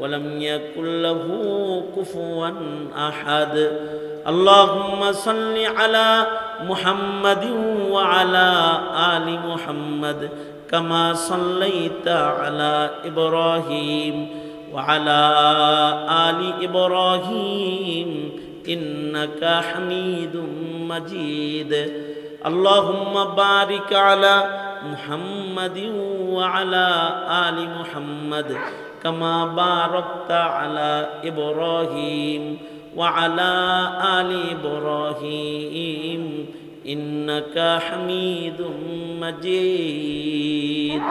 ولم يكن له كفوا أحد. اللهم صل على محمد وعلى آل محمد كما صليت على إبراهيم وعلى آل إبراهيم إنك حميد مجيد. اللهم بارك على محمد وعلى آل محمد كما باركت على إبراهيم وعلى آل إبراهيم إنك حميد مجيد.